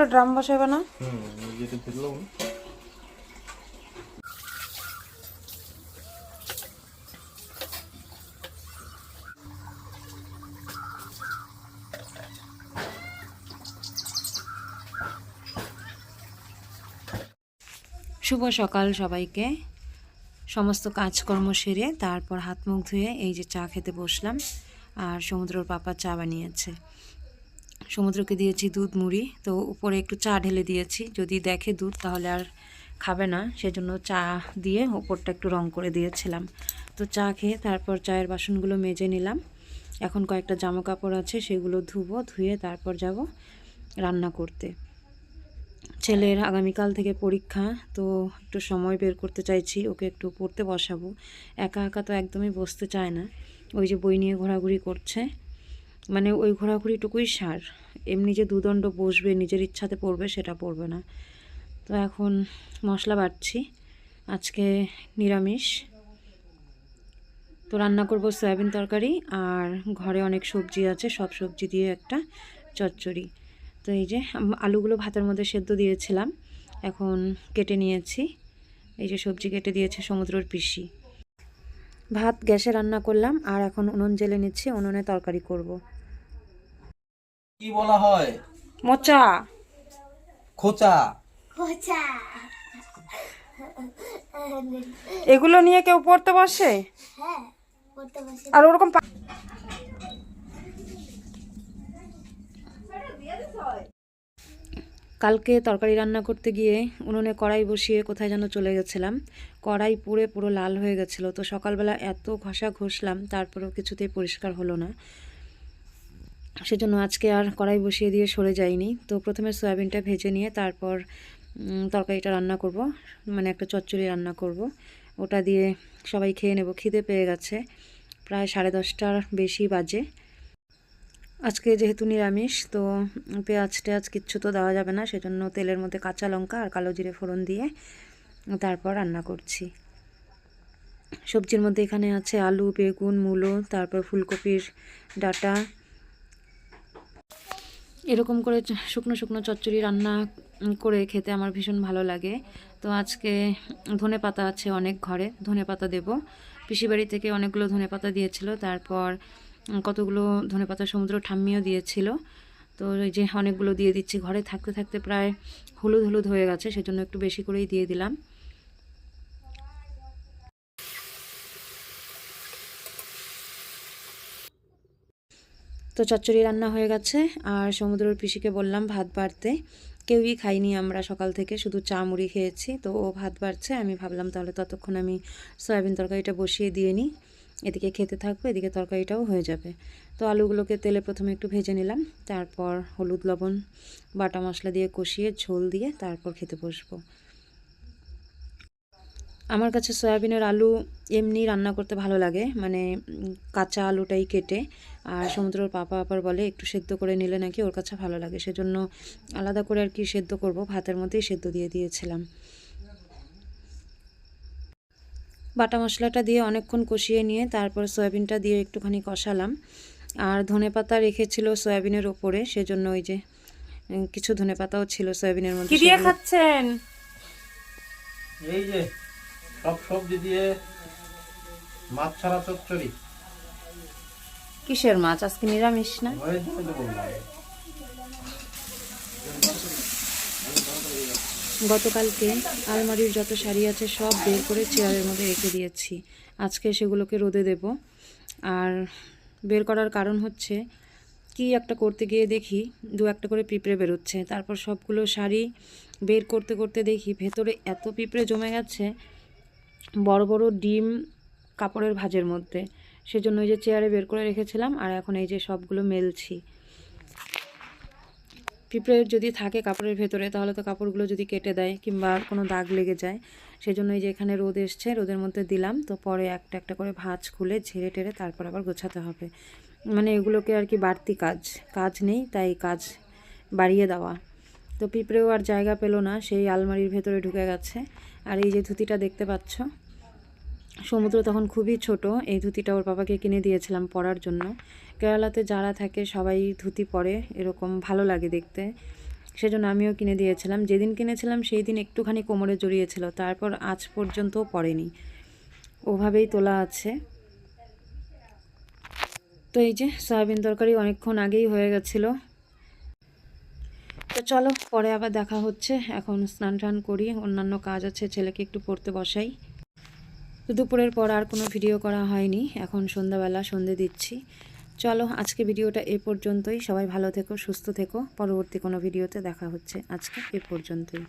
পুরো ড্রাম বসাবে না? হুম যেটা দিলাম শুভ সকাল সবাইকে। সমস্ত কাজকর্ম সেরে তারপর হাত মুখ ধুয়ে এই যে চা খেতে বসলাম আর সমুদ্রর পাপা চা বানিয়েছে। সমুদ্রকে দিয়েছি দুধ, মুড়ি। তো উপরে একটু চা ঢেলে দিয়েছি। যদি দেখে দুধ, তাহলে আর খাবে না। সেজন্য চা দিয়ে ওপরটা একটু রং করে দিয়েছিলাম। তো চা খেয়ে তারপর চায়ের বাসনগুলো মেজে নিলাম। এখন কয়েকটা জামা কাপড় আছে, সেগুলো ধুবো, ধুয়ে তারপর যাব রান্না করতে। ছেলের আগামীকাল থেকে পরীক্ষা, তো একটু সময় বের করতে চাইছি। ওকে একটু পড়তে বসাবো। একা একা তো একদমই বসতে চায় না। ওই যে বই নিয়ে ঘোরাঘুরি করছে। মানে ওই ঘোরাঘুরিটুকুই সার। এমনি যে দুদণ্ড বসবে, নিজের ইচ্ছাতে পড়বে, সেটা পড়বে না। তো এখন মশলা বাটছি। আজকে নিরামিষ। তো রান্না করব সয়াবিন তরকারি আর ঘরে অনেক সবজি আছে, সব সবজি দিয়ে একটা চচ্চড়ি। তো এই যে আলুগুলো ভাতের মধ্যে সেদ্ধ দিয়েছিলাম। এখন কেটে নিয়েছি। এই যে সবজি কেটে দিয়েছে সমুদ্রের পিসি। ভাত গ্যাসে রান্না করলাম আর এখন উনুন জেলে নিচ্ছি, উনুনে তরকারি করব। কি বলা হয়? মোচা। খোঁচা। খোঁচা। এগুলো নিয়ে কেউ পড়তে বসে? হ্যাঁ বসে। আর ওরকম কালকে তরকারি রান্না করতে গিয়ে উনুনে কড়াই বসিয়ে কোথায় যেন চলে গেছিলাম। কড়াই পুড়ে পুরো লাল হয়ে গেছিল তো সকালবেলা এত ঘষা ঘষলাম তারপরেও কিছুতেই পরিষ্কার হলো না। সেজন্য আজকে আর কড়াই বসিয়ে দিয়ে সরে যাইনি। তো প্রথমে সয়াবিনটা ভেজে নিয়ে তারপর তরকারিটা রান্না করব। মানে একটা চচ্চড়ি রান্না করব। ওটা দিয়ে সবাই খেয়ে নেব। খিদে পেয়ে গেছে। প্রায় সাড়ে দশটার বেশি বাজে। আজকে যেহেতু নিরামিষ, তো পেঁয়াজ টেয়াজ কিচ্ছু তো দেওয়া যাবে না। সেজন্য তেলের মধ্যে কাঁচা লঙ্কা আর কালো জিরে ফোড়ন দিয়ে তারপর রান্না করছি। সবজির মধ্যে এখানে আছে আলু, বেগুন, মূলো, তারপর ফুলকপির ডাটা এরকম করে শুকনো শুকনো চচ্চড়ি রান্না করে খেতে আমার ভীষণ ভালো লাগে। তো আজকে ধনে পাতা আছে অনেক ঘরে, ধনে পাতা দেবো। পিসিবাড়ি থেকে অনেকগুলো ধনে পাতা দিয়েছিল, তারপর কতগুলো ধনে পাতা সমুদ্র ঠাম্মিও দিয়েছিল। তো ওই যে অনেকগুলো দিয়ে দিচ্ছি, ঘরে থাকতে থাকতে প্রায় হলুদ হলুদ হয়ে গেছে, সেজন্য একটু বেশি করেই দিয়ে দিলাম। তো চচ্চড়ি রান্না হয়ে গেছে। আর সমুদ্রের পিসিকে বললাম ভাত বাড়তে। কেউই খাইনি আমরা সকাল থেকে, শুধু চা মুড়ি খেয়েছি। তো ও ভাত বাড়ছে, আমি ভাবলাম তাহলে ততক্ষণ আমি সয়াবিন তরকারিটা বসিয়ে দিয়ে নিই। এদিকে খেতে থাকব, এদিকে তরকারিটাও হয়ে যাবে। তো আলুগুলোকে তেলে প্রথমে একটু ভেজে নিলাম। তারপর হলুদ লবণ, বাটা মশলা দিয়ে কষিয়ে ঝোল দিয়ে তারপর খেতে বসবো। আমার কাছে সয়াবিনের আলু এমনি রান্না করতে ভালো লাগে। মানে কাঁচা আলুটাই কেটে আর সমুদ্রের পাপা আবার বলে একটু সেদ্ধ করে নিলে নাকি ওর কাছে ভালো লাগে। সেজন্য আলাদা করে আর কি সেদ্ধ করব ভাতের মধ্যেই সেদ্ধ দিয়ে দিয়েছিলাম। বাটা মশলাটা দিয়ে অনেকক্ষণ কষিয়ে নিয়ে তারপর সয়াবিনটা দিয়ে একটুখানি কষালাম। আর ধনেপাতা রেখেছিল সয়াবিনের ওপরে সেজন্য ওই যে কিছু ধনেপাতাও ছিল সয়াবিনের মধ্যে কি দিয়ে খাচ্ছেন? এই যে সব সবজি দিয়ে মাছ ছাড়া চচ্চড়ি। কিসের মাছ? আজকে নিরামিষ না? গতকালকে আলমারির যত শাড়ি আছে সব বের করে চেয়ারের মধ্যে রেখে দিয়েছি। আজকে সেগুলোকে রোদে দেব। আর বের করার কারণ হচ্ছে, কি একটা করতে গিয়ে দেখি, দু একটা করে পিঁপড়ে বেরোচ্ছে। তারপর সবগুলো শাড়ি বের করতে করতে দেখি, ভেতরে এত পিঁপড়ে জমে গেছে, বড় বড় ডিম কাপড়ের ভাঁজের মধ্যে। সেজন্য ওই যে চেয়ারে বের করে রেখেছিলাম, আর এখন এই যে সবগুলো মেলছি। পিঁপড়ে যদি থাকে কাপড়ের ভেতরে, তাহলে তো কাপড়গুলো যদি কেটে দেয় কিংবা কোনো দাগ লেগে যায় সেই জন্য এই যে এখানে রোদ এসছে, রোদের মধ্যে দিলাম, তো পরে একটা একটা করে ভাঁজ খুলে ঝেড়ে টেরে তারপর আবার গোছাতে হবে। মানে এগুলোকে আর কি বাড়তি কাজ কাজ নেই, তাই কাজ বাড়িয়ে দেওয়া। তো পিঁপড়েও আর জায়গা পেল না, সেই আলমারির ভেতরে ঢুকে গেছে। আর এই যে ধুতিটা দেখতে পাচ্ছ সমুদ্র তখন খুবই ছোট। এই ধুতিটা ওর বাবাকে কিনে দিয়েছিলাম পরার জন্য। কেরালাতে যারা থাকে সবাই ধুতি পরে, এরকম ভালো লাগে দেখতে। সেজন্য আমিও কিনে দিয়েছিলাম। যেদিন কিনেছিলাম সেই দিন একটুখানি কোমরে জড়িয়েছিল, তারপর আজ পর্যন্তও পড়েনি ওভাবেই তোলা আছে। তো এই যে সয়াবিন তরকারি অনেকক্ষণ আগেই হয়ে গেছিল। তো চলো, পরে আবার দেখা হচ্ছে। এখন স্নান টান করি, অন্যান্য কাজ আছে, ছেলেকে একটু পড়তে বসাই। তো দুপুরের পর আর কোনো ভিডিও করা হয়নি। এখন সন্ধ্যাবেলা সন্ধে দিচ্ছি। চলো, আজকে ভিডিওটা এ পর্যন্তই। সবাই ভালো থেকো, সুস্থ থেকো। পরবর্তী কোনো ভিডিওতে দেখা হচ্ছে আজকে এ পর্যন্তই।